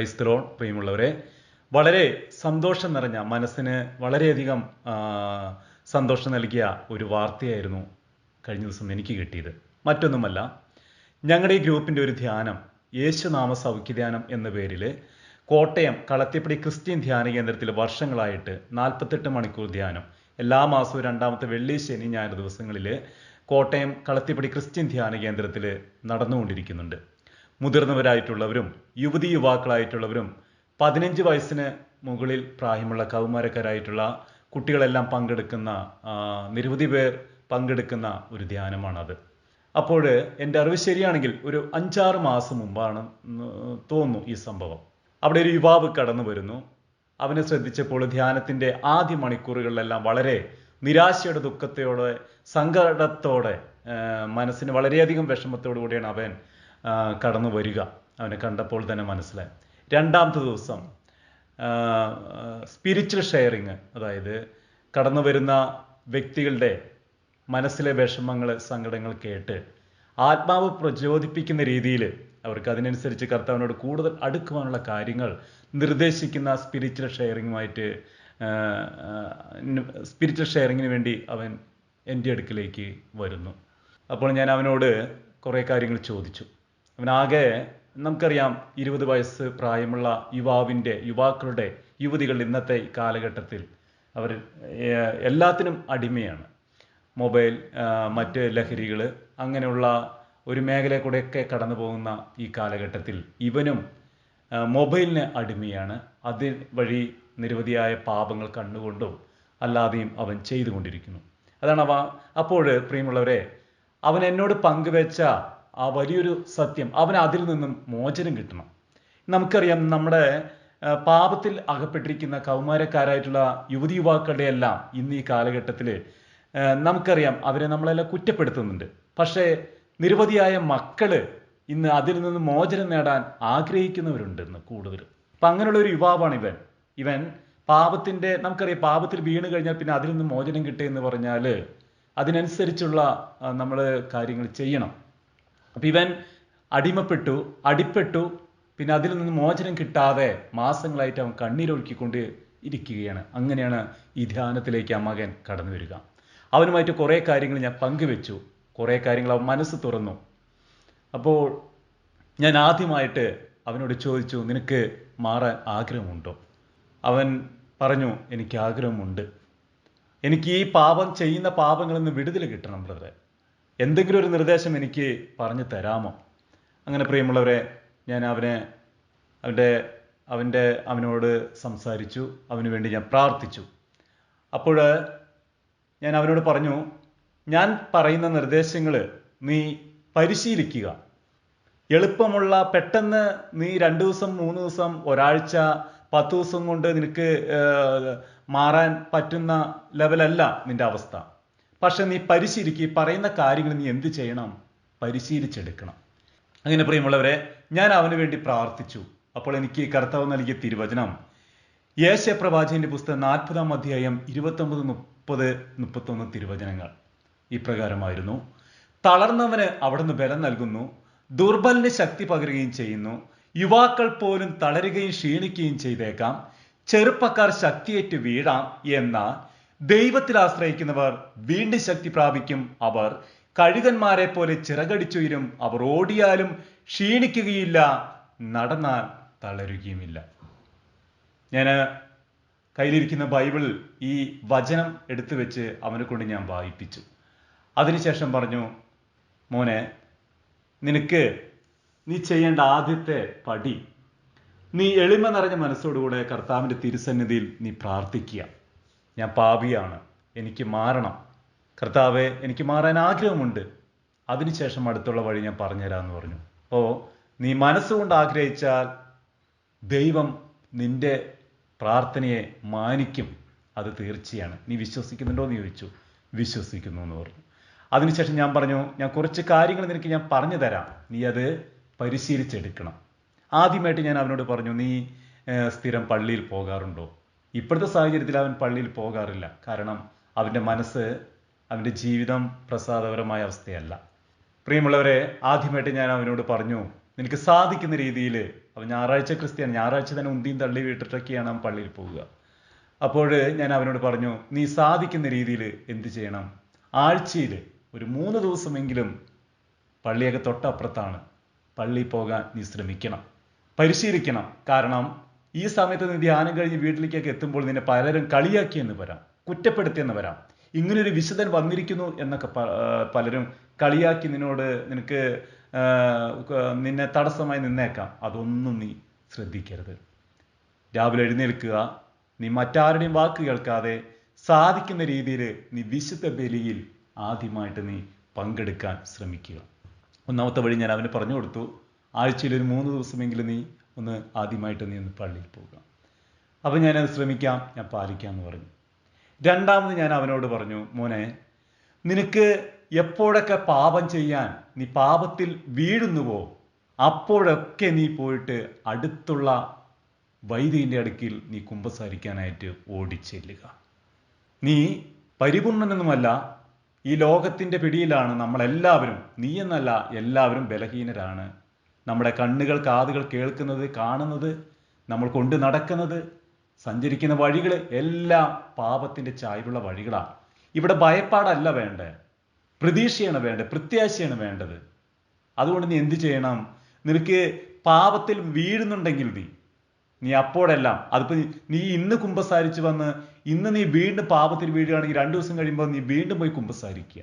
ക്രൈസ്തലോൺ പ്രിയമുള്ളവരെ. വളരെ സന്തോഷം നിറഞ്ഞ മനസ്സിന് വളരെയധികം സന്തോഷം നൽകിയ ഒരു വാർത്തയായിരുന്നു കഴിഞ്ഞ ദിവസം എനിക്ക് കിട്ടിയത്. മറ്റൊന്നുമല്ല ഞങ്ങളുടെ ഈ ഗ്രൂപ്പിന്റെ ഒരു ധ്യാനം യേശുനാമ സൗഖ്യധ്യാനം എന്ന പേരിൽ കോട്ടയം കളത്തിപ്പടി ക്രിസ്ത്യൻ ധ്യാന കേന്ദ്രത്തിൽ വർഷങ്ങളായിട്ട് നാൽപ്പത്തെട്ട് മണിക്കൂർ ധ്യാനം. എല്ലാ മാസവും രണ്ടാമത്തെ വെള്ളി ശനി ഞായർ ദിവസങ്ങളിൽ കോട്ടയം കളത്തിപ്പടി ക്രിസ്ത്യൻ ധ്യാന കേന്ദ്രത്തിൽ നടന്നുകൊണ്ടിരിക്കുന്നുണ്ട്. മുതിർന്നവരായിട്ടുള്ളവരും യുവതി യുവാക്കളായിട്ടുള്ളവരും പതിനഞ്ച് വയസ്സിന് മുകളിൽ പ്രായമുള്ള കൗമാരക്കാരായിട്ടുള്ള കുട്ടികളെല്ലാം പങ്കെടുക്കുന്ന നിരവധി പേർ പങ്കെടുക്കുന്ന ഒരു ധ്യാനമാണത്. അപ്പോൾ എന്റെ അറിവ് ശരിയാണെങ്കിൽ ഒരു അഞ്ചാറ് മാസം മുമ്പാണ് തോന്നുന്നു ഈ സംഭവം. അവിടെ ഒരു യുവാവ് കടന്നു വരുന്നു. അവനെ ശ്രദ്ധിച്ചപ്പോൾ ധ്യാനത്തിന്റെ ആദ്യ മണിക്കൂറുകളിലെല്ലാം വളരെ നിരാശയുടെ ദുഃഖത്തോടെ സങ്കടത്തോടെ മനസ്സിന് വളരെയധികം വിഷമത്തോടു കൂടിയാണ് അവൻ കടന്നു വരിക. അവനെ കണ്ടപ്പോൾ തന്നെ മനസ്സിലായി. രണ്ടാമത്തെ ദിവസം സ്പിരിച്വൽ ഷെയറിങ് അതായത് കടന്നു വരുന്ന വ്യക്തികളുടെ മനസ്സിലെ വിഷമങ്ങൾ സങ്കടങ്ങൾ കേട്ട് ആത്മാവ് പ്രചോദിപ്പിക്കുന്ന രീതിയിൽ അവർക്ക് അതിനനുസരിച്ച് കർത്താവിനോട് കൂടുതൽ അടുക്കുവാനുള്ള കാര്യങ്ങൾ നിർദ്ദേശിക്കുന്ന സ്പിരിച്വൽ ഷെയറിങ്ങുമായിട്ട് സ്പിരിച്വൽ ഷെയറിങ്ങിന് വേണ്ടി അവൻ എന്റെ അടുക്കിലേക്ക് വരുന്നു. അപ്പോൾ ഞാൻ അവനോട് കുറേ കാര്യങ്ങൾ ചോദിച്ചു. അവനാകെ നമുക്കറിയാം ഇരുപത് വയസ്സ് പ്രായമുള്ള യുവാവിന്റെ യുവാക്കളുടെ യുവതികൾ ഇന്നത്തെ കാലഘട്ടത്തിൽ. അവർ എല്ലാത്തിനും അടിമയാണ്. മൊബൈൽ മറ്റ് ലഹരികൾ അങ്ങനെയുള്ള ഒരു മേഖലയിൽ കൂടെയൊക്കെ കടന്നു പോകുന്ന ഈ കാലഘട്ടത്തിൽ ഇവനും മൊബൈലിന് അടിമയാണ്. അത് വഴി നിരവധിയായ പാപങ്ങൾ കണ്ടുകൊണ്ടും അല്ലാതെയും അവൻ ചെയ്തുകൊണ്ടിരിക്കുന്നു. അതാണ് അവ അപ്പോൾ പ്രിയമുള്ളവരെ അവൻ എന്നോട് പങ്കുവെച്ച ആ വലിയൊരു സത്യം. അവന് അതിൽ നിന്നും മോചനം കിട്ടണം. നമുക്കറിയാം നമ്മുടെ പാപത്തിൽ അകപ്പെട്ടിരിക്കുന്ന കൗമാരക്കാരായിട്ടുള്ള യുവതി യുവാക്കളുടെ എല്ലാം ഇന്ന് ഈ കാലഘട്ടത്തിൽ നമുക്കറിയാം അവരെ നമ്മളെല്ലാം കുറ്റപ്പെടുത്തുന്നുണ്ട്. പക്ഷേ നിരവധിയായ മക്കൾ ഇന്ന് അതിൽ നിന്ന് മോചനം നേടാൻ ആഗ്രഹിക്കുന്നവരുണ്ട് ഇന്ന് കൂടുതൽ അപ്പൊ അങ്ങനെയുള്ള ഒരു യുവാവാണ് ഇവൻ. ഇവൻ പാപത്തിന്റെ നമുക്കറിയാം പാപത്തിൽ വീണ് കഴിഞ്ഞാൽ പിന്നെ അതിൽ നിന്ന് മോചനം കിട്ടുക എന്ന് പറഞ്ഞാൽ അതിനനുസരിച്ചുള്ള നമ്മൾ കാര്യങ്ങൾ ചെയ്യണം. അപ്പൊ ഇവൻ അടിമപ്പെട്ടു അടിപ്പെട്ടു. പിന്നെ അതിൽ നിന്ന് മോചനം കിട്ടാതെ മാസങ്ങളായിട്ട് അവൻ കണ്ണീരൊഴുക്കിക്കൊണ്ട് ഇരിക്കുകയാണ്. അങ്ങനെയാണ് ഈ ധ്യാനത്തിലേക്ക് ആ മകൻ കടന്നു വരിക. അവനുമായിട്ട് കുറേ കാര്യങ്ങൾ ഞാൻ പങ്കുവെച്ചു. കുറേ കാര്യങ്ങൾ അവൻ മനസ്സ് തുറന്നു. അപ്പോൾ ഞാൻ ആദ്യമായിട്ട് അവനോട് ചോദിച്ചു നിനക്ക് മാറാൻ ആഗ്രഹമുണ്ടോ? അവൻ പറഞ്ഞു എനിക്ക് ആഗ്രഹമുണ്ട്. എനിക്ക് ഈ പാപം ചെയ്യുന്ന പാപങ്ങളിൽ നിന്ന് വിടുതൽ കിട്ടണം ബ്രദറെ. എന്തെങ്കിലും ഒരു നിർദ്ദേശം എനിക്ക് പറഞ്ഞു തരാമോ? അങ്ങനെ പ്രിയമുള്ളവരെ ഞാൻ അവനെ അവന്റെ അവന്റെ അവനോട് സംസാരിച്ചു അവന് വേണ്ടി ഞാൻ പ്രാർത്ഥിച്ചു. അപ്പോൾ ഞാൻ അവനോട് പറഞ്ഞു ഞാൻ പറയുന്ന നിർദ്ദേശങ്ങൾ നീ പരിശീലിക്കുക. എളുപ്പമുള്ള പെട്ടെന്ന് നീ രണ്ട് ദിവസം മൂന്ന് ദിവസം ഒരാഴ്ച പത്ത് ദിവസം കൊണ്ട് നിനക്ക് മാറാൻ പറ്റുന്ന ലെവലല്ല നിന്റെ അവസ്ഥ. പക്ഷെ നീ പരിശീലിക്കുക ഈ പറയുന്ന കാര്യങ്ങൾ നീ എന്ത് ചെയ്യണം? പരിശീലിച്ചെടുക്കണം. അങ്ങനെ പ്രിയമുള്ളവരെ ഞാൻ അവന് വേണ്ടി പ്രാർത്ഥിച്ചു. അപ്പോൾ എനിക്ക് കർത്താവ് നൽകിയ തിരുവചനം. യേശപ്രവാചകന്റെ പുസ്തകം നാൽപ്പതാം അധ്യായം ഇരുപത്തൊമ്പത് മുപ്പത് മുപ്പത്തൊന്ന് തിരുവചനങ്ങൾ. ഇപ്രകാരമായിരുന്നു തളർന്നവന് അവിടുന്ന് ബലം നൽകുന്നു. ദുർബലിന് ശക്തി പകരുകയും ചെയ്യുന്നു. യുവാക്കൾ പോലും തളരുകയും ക്ഷീണിക്കുകയും ചെയ്തേക്കാം. ചെറുപ്പക്കാർ ശക്തിയേറ്റ് വീഴാം എന്നാൽ ദൈവത്തിൽ ആശ്രയിക്കുന്നവർ വീണ്ടും ശക്തി പ്രാപിക്കും അവർ. കഴുകന്മാരെ പോലെ ചിറകടിച്ചുയരും. അവർ ഓടിയാലും ക്ഷീണിക്കുകയില്ല. നടന്നാൽ തളരുകയുമില്ല. ഞാൻ കയ്യിലിരിക്കുന്ന ബൈബിൾ ഈ വചനം എടുത്തു വെച്ച് അവനെ കൊണ്ട് ഞാൻ വായിപ്പിച്ചു. അതിനുശേഷം പറഞ്ഞു മോനെ നിനക്ക് നീ ചെയ്യേണ്ട ആദ്യത്തെ പടി. നീ എളിമ നിറഞ്ഞ മനസ്സോടുകൂടെ കർത്താവിന്റെ തിരുസന്നിധിയിൽ നീ പ്രാർത്ഥിക്കുക. ഞാൻ പാപിയാണ്. എനിക്ക് മാറണം. കർത്താവെ എനിക്ക് മാറാൻ ആഗ്രഹമുണ്ട്. അതിനുശേഷം അടുത്തുള്ള വഴി ഞാൻ പറഞ്ഞുതരാമെന്ന് പറഞ്ഞു. അപ്പോൾ നീ മനസ്സുകൊണ്ട് ആഗ്രഹിച്ചാൽ ദൈവം നിന്റെ പ്രാർത്ഥനയെ മാനിക്കും. അത് തീർച്ചയാണ്. നീ വിശ്വസിക്കുന്നുണ്ടോ എന്ന് ചോദിച്ചു. വിശ്വസിക്കുന്നു എന്ന് പറഞ്ഞു. അതിനുശേഷം ഞാൻ പറഞ്ഞു ഞാൻ കുറച്ച് കാര്യങ്ങൾ നിനക്ക് ഞാൻ പറഞ്ഞു തരാം. നീ അത് പരിശീലിച്ചെടുക്കണം. ആദ്യമായിട്ട് ഞാൻ അവനോട് പറഞ്ഞു നീ സ്ഥിരം പള്ളിയിൽ പോകാറുണ്ടോ? ഇപ്പോഴത്തെ സാഹചര്യത്തിൽ അവൻ പള്ളിയിൽ പോകാറില്ല. കാരണം അവന്റെ മനസ്സ് അവന്റെ ജീവിതം പ്രസാദപരമായ അവസ്ഥയല്ല. പ്രിയമുള്ളവരെ ആദ്യമായിട്ട് ഞാൻ അവനോട് പറഞ്ഞു നിനക്ക് സാധിക്കുന്ന രീതിയിൽ അവൻ ഞായറാഴ്ച ക്രിസ്ത്യാനി ഞായറാഴ്ച തന്നെ ഉന്തിയും തള്ളി വീട്ടിട്ടൊക്കെയാണ് അവൻ പള്ളിയിൽ പോവുക. അപ്പോൾ ഞാൻ അവനോട് പറഞ്ഞു നീ സാധിക്കുന്ന രീതിയിൽ എന്ത് ചെയ്യണം? ആഴ്ചയിൽ ഒരു മൂന്ന് ദിവസമെങ്കിലും പള്ളിയൊക്കെ തൊട്ടപ്പുറത്താണ്. പള്ളിയിൽ പോകാൻ നീ ശ്രമിക്കണം. പരിശീലിക്കണം. കാരണം ഈ സമയത്ത് നീ ധ്യാനം കഴിഞ്ഞ് വീട്ടിലേക്കൊക്കെ എത്തുമ്പോൾ നിന്നെ പലരും കളിയാക്കിയെന്ന് വരാം കുറ്റപ്പെടുത്തിയെന്ന് വരാം. ഇങ്ങനൊരു വിശുദ്ധൻ വന്നിരിക്കുന്നു എന്നൊക്കെ പലരും കളിയാക്കി നിന്നോട് നിനക്ക് നിന്നെ തടസ്സമായി നിന്നേക്കാം. അതൊന്നും നീ ശ്രദ്ധിക്കരുത്. രാവിലെ എഴുന്നേൽക്കുക നീ മറ്റാരുടെയും വാക്ക് കേൾക്കാതെ സാധിക്കുന്ന രീതിയിൽ നീ വിശുദ്ധ ബലിയിൽ ആദ്യമായിട്ട് നീ പങ്കെടുക്കാൻ ശ്രമിക്കുക. ഒന്നാമത്തെ വഴി ഞാൻ അവന് പറഞ്ഞു കൊടുത്തു. ആഴ്ചയിൽ ഒരു മൂന്ന് ദിവസമെങ്കിലും നീ ഒന്ന് ആദ്യമായിട്ട് നീ ഒന്ന് പള്ളിയിൽ പോവുക. അപ്പം ഞാനത് ശ്രമിക്കാം ഞാൻ പാലിക്കാം എന്ന് പറഞ്ഞു. രണ്ടാമത് ഞാൻ അവനോട് പറഞ്ഞു മോനെ നിനക്ക് എപ്പോഴൊക്കെ പാപം ചെയ്യാൻ നീ പാപത്തിൽ വീഴുന്നുവോ അപ്പോഴൊക്കെ നീ പോയിട്ട് അടുത്തുള്ള വൈദ്യന്റെ അടുക്കിൽ നീ കുമ്പസാരിക്കാനായിട്ട് ഓടിച്ചെല്ലുക. നീ പരിപൂർണനൊന്നുമല്ല ഈ ലോകത്തിന്റെ പിടിയിലാണ് നമ്മളെല്ലാവരും നീ എന്നല്ല എല്ലാവരും ബലഹീനരാണ് നമ്മുടെ കണ്ണുകൾ കാതുകൾ കേൾക്കുന്നത് കാണുന്നത് നമ്മൾ കൊണ്ട് നടക്കുന്നത് സഞ്ചരിക്കുന്ന വഴികൾ എല്ലാം പാപത്തിന്റെ ചായവുള്ള വഴികളാണ്. ഇവിടെ ഭയപ്പാടല്ല വേണ്ടേ പ്രതീക്ഷയാണ് വേണ്ടത്. പ്രത്യാശയാണ് വേണ്ടത്. അതുകൊണ്ട് നീ എന്ത് ചെയ്യണം? നിനക്ക് പാപത്തിൽ വീഴുന്നുണ്ടെങ്കിൽ നീ നീ അപ്പോഴെല്ലാം അതിപ്പോൾ നീ- ഇന്ന് കുമ്പസാരിച്ച് വന്ന് ഇന്ന് നീ വീണ്ടും പാപത്തിൽ വീഴുകയാണെങ്കിൽ രണ്ട് ദിവസം കഴിയുമ്പോൾ നീ വീണ്ടും പോയി കുമ്പസാരിക്കുക.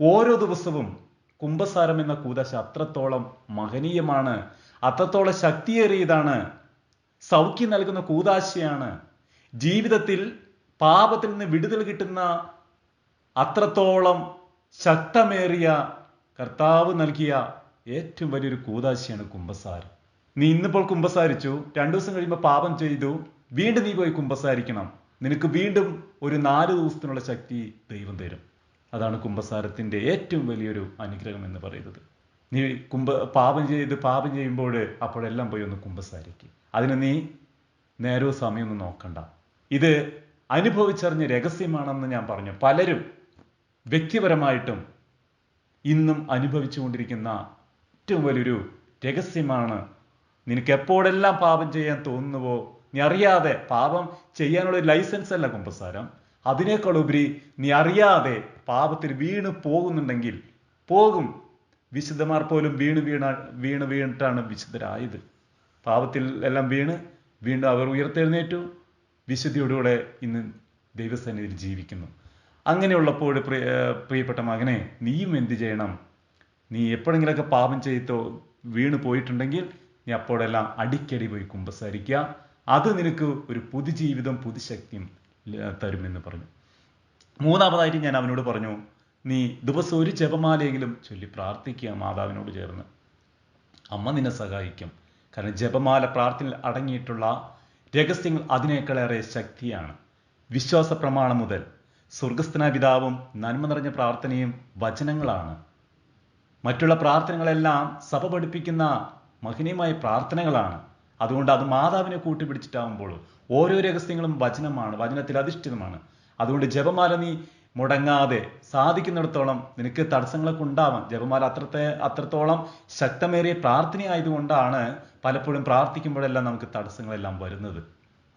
ഓരോ ദിവസവും കുംഭസാരം എന്ന കൂദശ അത്രത്തോളം മഹനീയമാണ് അത്രത്തോളം ശക്തിയേറിയതാണ് സൗഖ്യം നൽകുന്ന കൂതാശയാണ്. ജീവിതത്തിൽ പാപത്തിൽ നിന്ന് വിടുതൽ കിട്ടുന്ന അത്രത്തോളം ശക്തമേറിയ കർത്താവ് നൽകിയ ഏറ്റവും വലിയൊരു കൂതാശയാണ് കുംഭസാരം. നീ ഇന്നിപ്പോൾ കുംഭസാരിച്ചു രണ്ടു ദിവസം കഴിയുമ്പോൾ പാപം ചെയ്തു വീണ്ടും നീ പോയി കുംഭസാരിക്കണം. നിനക്ക് വീണ്ടും ഒരു നാല് ദിവസത്തിനുള്ള ശക്തി ദൈവം തരും. അതാണ് കുംഭസാരത്തിന്റെ ഏറ്റവും വലിയൊരു അനുഗ്രഹം എന്ന് പറയുന്നത്. നീ കുംഭ പാപം ചെയ്ത് പാപം ചെയ്യുമ്പോൾ അപ്പോഴെല്ലാം പോയി ഒന്ന് കുംഭസാരിക്ക്. അതിന് നീ നേരവും സമയമൊന്നും നോക്കണ്ട. ഇത് അനുഭവിച്ചറിഞ്ഞ രഹസ്യമാണെന്ന് ഞാൻ പറഞ്ഞു. പലരും വ്യക്തിപരമായിട്ടും ഇന്നും അനുഭവിച്ചുകൊണ്ടിരിക്കുന്ന ഏറ്റവും വലിയൊരു രഹസ്യമാണ്. നിനക്ക് എപ്പോഴെല്ലാം പാപം ചെയ്യാൻ തോന്നുന്നുവോ? നീ അറിയാതെ പാപം ചെയ്യാനുള്ള ലൈസൻസ് അല്ല കുമ്പസാരം അതിനേക്കാൾ ഉപരി നീ അറിയാതെ പാപത്തിൽ വീണ് പോകുന്നുണ്ടെങ്കിൽ പോകും. വിശുദ്ധമാർ പോലും വീണ് വീണ വീണ് വീണിട്ടാണ് വിശുദ്ധരായത്. പാപത്തിൽ എല്ലാം വീണ് വീണ്ടും അവർ ഉയർത്തെഴുന്നേറ്റു. വിശുദ്ധിയോടുകൂടെ ഇന്ന് ദൈവസന്നിധിയിൽ ജീവിക്കുന്നു. അങ്ങനെയുള്ളപ്പോൾ പ്രിയ പ്രിയപ്പെട്ട മകനെ നീയും എന്ത് ചെയ്യണം? നീ എപ്പോഴെങ്കിലൊക്കെ പാപം ചെയ്തോ വീണ് പോയിട്ടുണ്ടെങ്കിൽ നീ അപ്പോഴെല്ലാം അടിക്കടി പോയി കുമ്പസാരിക്കുക. അത് നിനക്ക് ഒരു പുതുജീവിതം പുതുശക്തിയും തരുമെന്ന് പറഞ്ഞു. മൂന്നാമതായിട്ട് ഞാൻ അവനോട് പറഞ്ഞു നീ ദിവസം ഒരു ജപമാലയെങ്കിലും ചൊല്ലി പ്രാർത്ഥിക്കുക മാതാവിനോട് ചേർന്ന്. അമ്മ നിന്നെ സഹായിക്കും. കാരണം ജപമാല പ്രാർത്ഥനയിൽ അടങ്ങിയിട്ടുള്ള രഹസ്യങ്ങൾ അതിനേക്കാളേറെ ശക്തിയാണ്. വിശ്വാസ പ്രമാണം മുതൽ സ്വർഗസ്ഥന പിതാവും നന്മ നിറഞ്ഞ പ്രാർത്ഥനയും വചനങ്ങളാണ്. മറ്റുള്ള പ്രാർത്ഥനകളെല്ലാം സഭ പഠിപ്പിക്കുന്ന മഹനീയമായ പ്രാർത്ഥനകളാണ്. അതുകൊണ്ട് അത് മാതാവിനെ കൂട്ടിപ്പിടിച്ചിട്ടാകുമ്പോൾ ഓരോ രഹസ്യങ്ങളും വചനമാണ് വചനത്തിൽ അധിഷ്ഠിതമാണ്. അതുകൊണ്ട് ജപമാല നീ മുടങ്ങാതെ സാധിക്കുന്നിടത്തോളം നിനക്ക് തടസ്സങ്ങളൊക്കെ ഉണ്ടാവാം. ജപമാല അത്രത്തെ അത്രത്തോളം ശക്തമേറിയ പ്രാർത്ഥനയായതുകൊണ്ടാണ് പലപ്പോഴും പ്രാർത്ഥിക്കുമ്പോഴെല്ലാം നമുക്ക് തടസ്സങ്ങളെല്ലാം വരുന്നത്.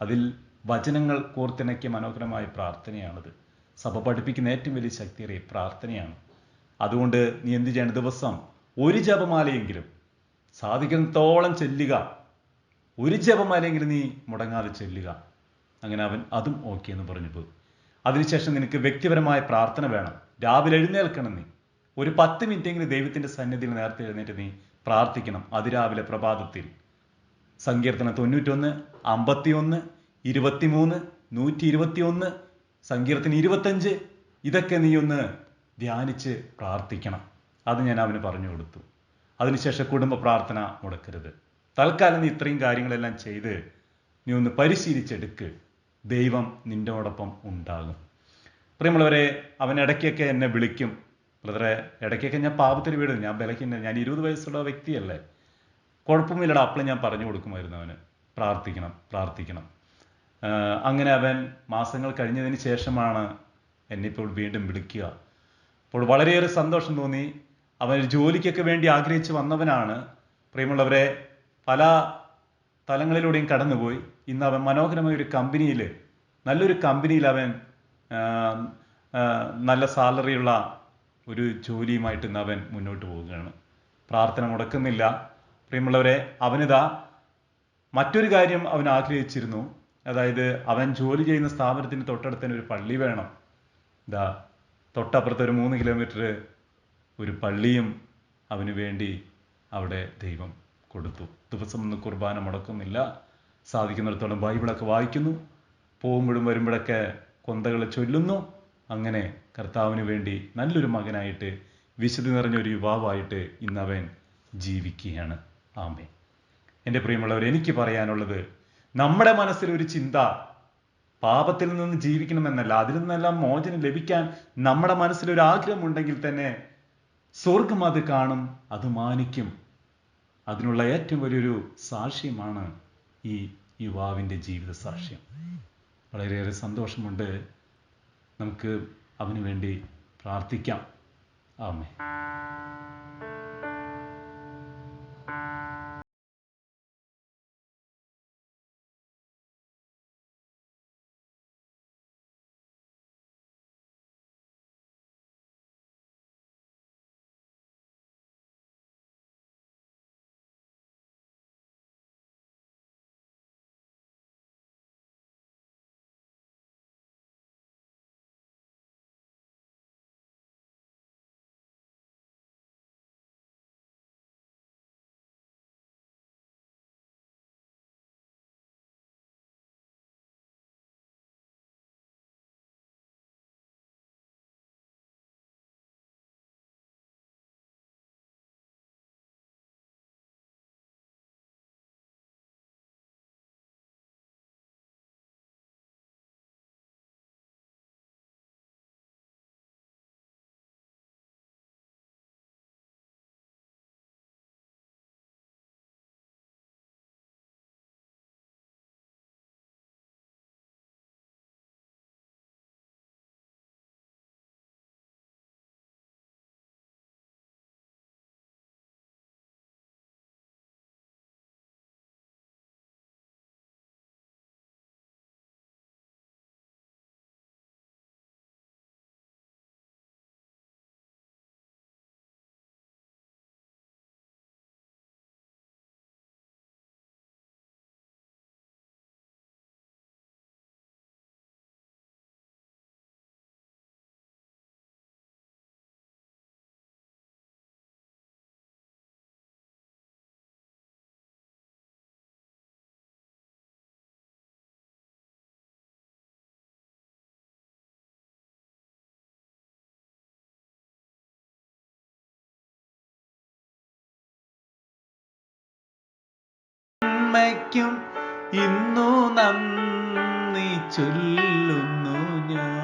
അതിൽ വചനങ്ങൾ കോർത്തിണക്കിയ മനോഹരമായ പ്രാർത്ഥനയാണത്. സഭ പഠിപ്പിക്കുന്ന ഏറ്റവും വലിയ ശക്തിയേറിയ പ്രാർത്ഥനയാണ്. അതുകൊണ്ട് നീ എന്ത് ചെയ്യണം? ദിവസം ഒരു ജപമാലയെങ്കിലും സാധിക്കുന്നത്തോളം ചെല്ലുക. ഒരു അല്ലെങ്കിൽ നീ മുടങ്ങാതെ ചെല്ലുക. അങ്ങനെ അവൻ അതും ഓക്കെ എന്ന് പറഞ്ഞു പോയി. അതിനുശേഷം നിനക്ക് വ്യക്തിപരമായ പ്രാർത്ഥന വേണം. രാവിലെ എഴുന്നേൽക്കണം നീ. ഒരു പത്ത് മിനിറ്റെങ്കിലും ദൈവത്തിന്റെ സന്നിധിയിൽ നേരത്തെ എഴുന്നേറ്റ് നീ പ്രാർത്ഥിക്കണം. അതിരാവിലെ പ്രഭാതത്തിൽ. സങ്കീർത്തനം തൊണ്ണൂറ്റൊന്ന് അമ്പത്തിയൊന്ന് ഇരുപത്തിമൂന്ന് നൂറ്റി ഇരുപത്തിയൊന്ന് സങ്കീർത്തനം ഇരുപത്തഞ്ച്. ഇതൊക്കെ നീ ഒന്ന് ധ്യാനിച്ച് പ്രാർത്ഥിക്കണം. അത് ഞാൻ അവന് പറഞ്ഞു കൊടുത്തു. അതിനുശേഷം കുടുംബ പ്രാർത്ഥന മുടക്കരുത്. തൽക്കാലം നീ ഇത്രയും കാര്യങ്ങളെല്ലാം ചെയ്ത് നീ ഒന്ന് പരിശീലിച്ചെടുക്ക്. ദൈവം നിന്റെയോടൊപ്പം ഉണ്ടാകും. പ്രിയമുള്ളവരെ അവൻ ഇടയ്ക്കൊക്കെ എന്നെ വിളിക്കും. ബ്രദറെ ഇടയ്ക്കൊക്കെ ഞാൻ പാപത്തിന് വീടും. ഞാൻ ബലഹീന ഞാൻ ഇരുപത് വയസ്സുള്ള വ്യക്തിയല്ലേ. കുഴപ്പമില്ലട അപ്പോൾ ഞാൻ പറഞ്ഞു കൊടുക്കുമായിരുന്നു അവന്. പ്രാർത്ഥിക്കണം പ്രാർത്ഥിക്കണം. അങ്ങനെ അവൻ മാസങ്ങൾ കഴിഞ്ഞതിന് ശേഷമാണ് എന്നിപ്പോൾ വീണ്ടും വിളിക്കുക. അപ്പോൾ വളരെയേറെ സന്തോഷം തോന്നി. അവൻ ജോലിക്കൊക്കെ വേണ്ടി ആഗ്രഹിച്ച് വന്നവനാണ്. പ്രിയമുള്ളവരെ പല തലങ്ങളിലൂടെയും കടന്നുപോയി. ഇന്ന് അവൻ മനോഹരമായ ഒരു കമ്പനിയിൽ നല്ലൊരു കമ്പനിയിൽ അവൻ നല്ല സാലറിയുള്ള ഒരു ജോലിയുമായിട്ട് ഇന്ന് അവൻ മുന്നോട്ട് പോവുകയാണ്. പ്രാർത്ഥന മുടക്കുന്നില്ല. പ്രിയമുള്ളവരെ അവനിതാ മറ്റൊരു കാര്യം അവൻ ആഗ്രഹിച്ചിരുന്നു. അതായത് അവൻ ജോലി ചെയ്യുന്ന സ്ഥാപനത്തിന് തൊട്ടടുത്ത് ഒരു പള്ളി വേണം. ഇതാ തൊട്ടപ്പുറത്ത് ഒരു മൂന്ന് കിലോമീറ്റർ ഒരു പള്ളിയും അവന് വേണ്ടി അവിടെ ദൈവം കൊടുത്തു. ദിവസം ഒന്ന് കുർബാന മുടക്കുന്നില്ല. സാധിക്കുന്നിടത്തോളം ബൈബിളൊക്കെ വായിക്കുന്നു. പോകുമ്പോഴും വരുമ്പോഴൊക്കെ കൊന്തകളെ ചൊല്ലുന്നു. അങ്ങനെ കർത്താവിന് വേണ്ടി നല്ലൊരു മകനായിട്ട് വിശുദ്ധി നിറഞ്ഞ ഒരു യുവാവായിട്ട് ഇന്നവൻ ജീവിക്കുകയാണ്. ആമേ എന്റെ പ്രിയമുള്ളവർ എനിക്ക് പറയാനുള്ളത് നമ്മുടെ മനസ്സിൽ ഒരു ചിന്ത പാപത്തിൽ നിന്ന് ജീവിക്കണമെന്നല്ല അതിൽ നിന്നെല്ലാം മോചനം ലഭിക്കാൻ നമ്മുടെ മനസ്സിൽ ഒരു ആഗ്രഹമുണ്ടെങ്കിൽ തന്നെ സ്വർഗം അത് കാണും അത് മാനിക്കും. അതിനുള്ള ഏറ്റവും വലിയൊരു സാക്ഷ്യമാണ് ഈ യുവാവിന്റെ ജീവിത സാക്ഷ്യം. വളരെയേറെ സന്തോഷമുണ്ട്. നമുക്ക് അവന് വേണ്ടി പ്രാർത്ഥിക്കാം. ആമേ ഇന്നു നന്ദി ചൊല്ലുന്നു ഞാൻ.